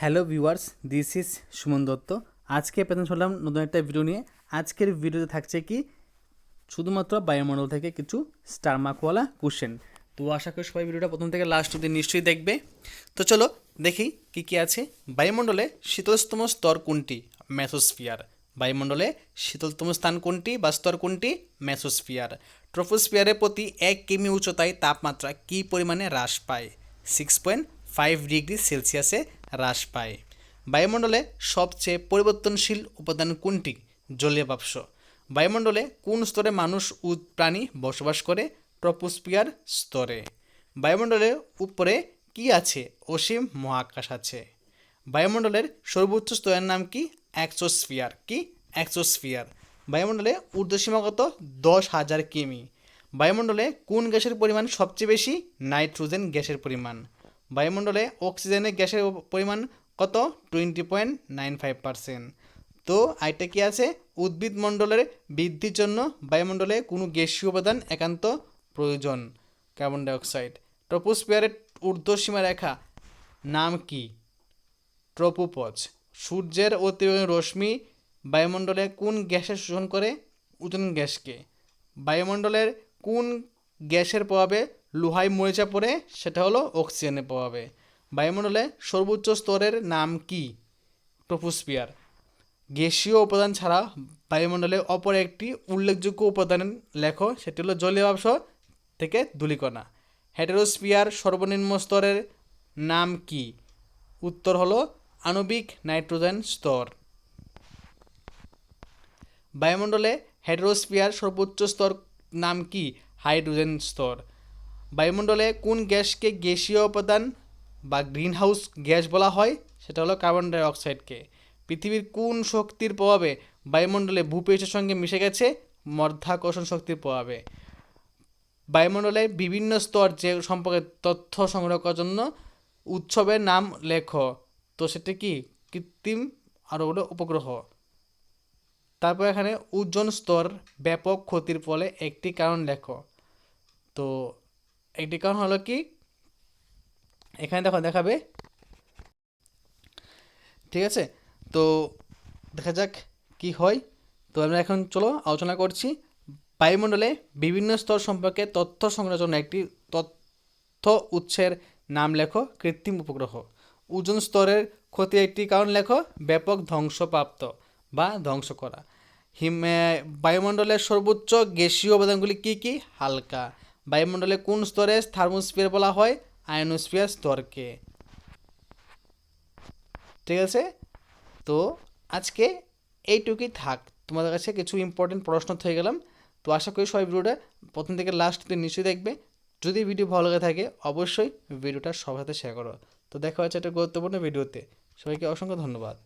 Hello viewers, this is Suman Dutta. আজকে পেতন শুনলাম নতুন একটা ভিডিও নিয়ে। আজকের ভিডিওতে থাকছে কি, শুধুমাত্র বায়ুমণ্ডল থেকে কিছু স্টার মার্কওয়ালা কোশ্চেন তো আশা করি সবাই ভিডিওটা প্রথম থেকে লাস্ট অব্দি নিশ্চয়ই দেখবে। তো চলো দেখি কি কি আছে। বায়ুমণ্ডলে শীতলতম স্তর কোনটি? ম্যাথোস্ফিয়ার বায়ুমণ্ডলে শীতলতম স্থান কোনটি বা স্তর কোনটি? ম্যাথোস্ফিয়ার ট্রোপোস্ফিয়ারের প্রতি এক কিমি উচ্চতায় তাপমাত্রা কী পরিমাণে হ্রাস পায়? সিক্স পয়েন্ট ফাইভ ডিগ্রি সেলসিয়াসে হ্রাস পায়। বায়ুমণ্ডলে সবচেয়ে পরিবর্তনশীল উপাদান কোনটি? জলীয় বাষ্প। বায়ুমণ্ডলে কোন স্তরে মানুষ ও প্রাণী বসবাস করে? ট্রপোস্ফিয়ার স্তরে। বায়ুমণ্ডলের উপরে কি আছে? অসীম মহাকাশ আছে। বায়ুমণ্ডলের সর্বোচ্চ স্তরের নাম কি? অ্যাক্সোস্ফিয়ার কি? অ্যাক্সোস্ফিয়ার বায়ুমণ্ডলে ঊর্ধ্বসীমা কত দশ হাজার কিমি। বায়ুমণ্ডলে কোন গ্যাসের পরিমাণ সবচেয়ে বেশি? নাইট্রোজেন গ্যাসের পরিমাণ। বায়ুমণ্ডলে অক্সিজেনের গ্যাসের পরিমাণ কত? Twenty point nine five percent তো আইটা কি আছে? উদ্ভিদ মণ্ডলের বৃদ্ধির জন্য বায়ুমণ্ডলে কোনো গ্যাসীয় উপাদান একান্ত প্রয়োজন। কার্বন ডাইঅক্সাইড ট্রপোস্ফিয়ারের ঊর্ধ্বসীমা রেখা নাম কি? ট্রপোপজ সূর্যের অতিবেগুনি রশ্মি বায়ুমণ্ডলে কোন গ্যাসের শোষণ করে? ওজন গ্যাসকে। বায়ুমণ্ডলের কোন গ্যাসের প্রভাবে লোহায় মরিচা পড়ে সেটা হলো অক্সিজেনের প্রভাবে বায়ুমণ্ডলে সর্বোচ্চ স্তরের নাম কি? ট্রপোস্ফিয়ার। গ্যাসীয় উপাদান ছাড়া বায়ুমণ্ডলে অপর একটি উল্লেখযোগ্য উপাদান লেখ, সেটি হলো জলীয় বাষ্প থেকে ধূলিকণা। হেটেরোস্ফিয়ার সর্বনিম্ন স্তরের নাম কি? উত্তর হলো আণবিক নাইট্রোজেন স্তর। বায়ুমণ্ডলে হেটেরোস্ফিয়ার সর্বোচ্চ স্তর নাম কি? হাইড্রোজেন স্তর। বায়ুমণ্ডলে কোন গ্যাসকে গ্যাসীয় উপাদান বা গ্রিনহাউস গ্যাস বলা হয়? সেটা হলো কার্বন ডাই অক্সাইডকে। পৃথিবীর কোন শক্তির প্রভাবে বায়ুমণ্ডলে ভূপৃষ্ঠের সঙ্গে মিশে গেছে? মধ্যাকর্ষণ শক্তির প্রভাবে। বায়ুমণ্ডলে বিভিন্ন স্তর যে সম্পর্কে তথ্য সংগ্রহ করার জন্য উৎসবের নাম লেখো। তো সেটা কি? কৃত্রিম আর ওগুলো উপগ্রহ। তারপর এখানে ওজন স্তর ব্যাপক ক্ষতির ফলে একটি কারণ লেখো। তো একটি কারণ হলো কি? এখানে দেখো দেখাবে। ঠিক আছে? তো দেখা যাক কি হয়। তো আমরা এখন চলো আলোচনা করছি বায়ুমণ্ডলে বিভিন্ন স্তর সম্পর্কে তথ্য সংগ্রহের জন্য একটি তথ্য উৎসের নাম লেখো, কৃত্রিম উপগ্রহ। ওজন স্তরের ক্ষতি একটি কারণ লেখো, ব্যাপক ধ্বংসপ্রাপ্ত বা ধ্বংস করা। হিম বায়ুমণ্ডলের সর্বোচ্চ গ্যাসীয় উপাদানগুলি কী কী? হালকা। বায়ুমণ্ডলে কোন স্তরে থার্মোস্ফিয়ার বলা হয়? আয়নোস্ফিয়ার স্তরকে। ঠিক আছে? তো আজকে এইটুকুই থাক। তোমাদের কাছে কিছু ইম্পর্টেন্ট প্রশ্ন থেকে গেলাম। তো আশা করি সবাই ভিডিওটা প্রথম থেকে লাস্ট অব্দি নিশ্চয়ই দেখবে। যদি ভিডিও ভালো লাগে থাকে, অবশ্যই ভিডিওটা সবার সাথে শেয়ার করো। তো দেখা হচ্ছে একটা গুরুত্বপূর্ণ ভিডিওতে সবাইকে অসংখ্য ধন্যবাদ।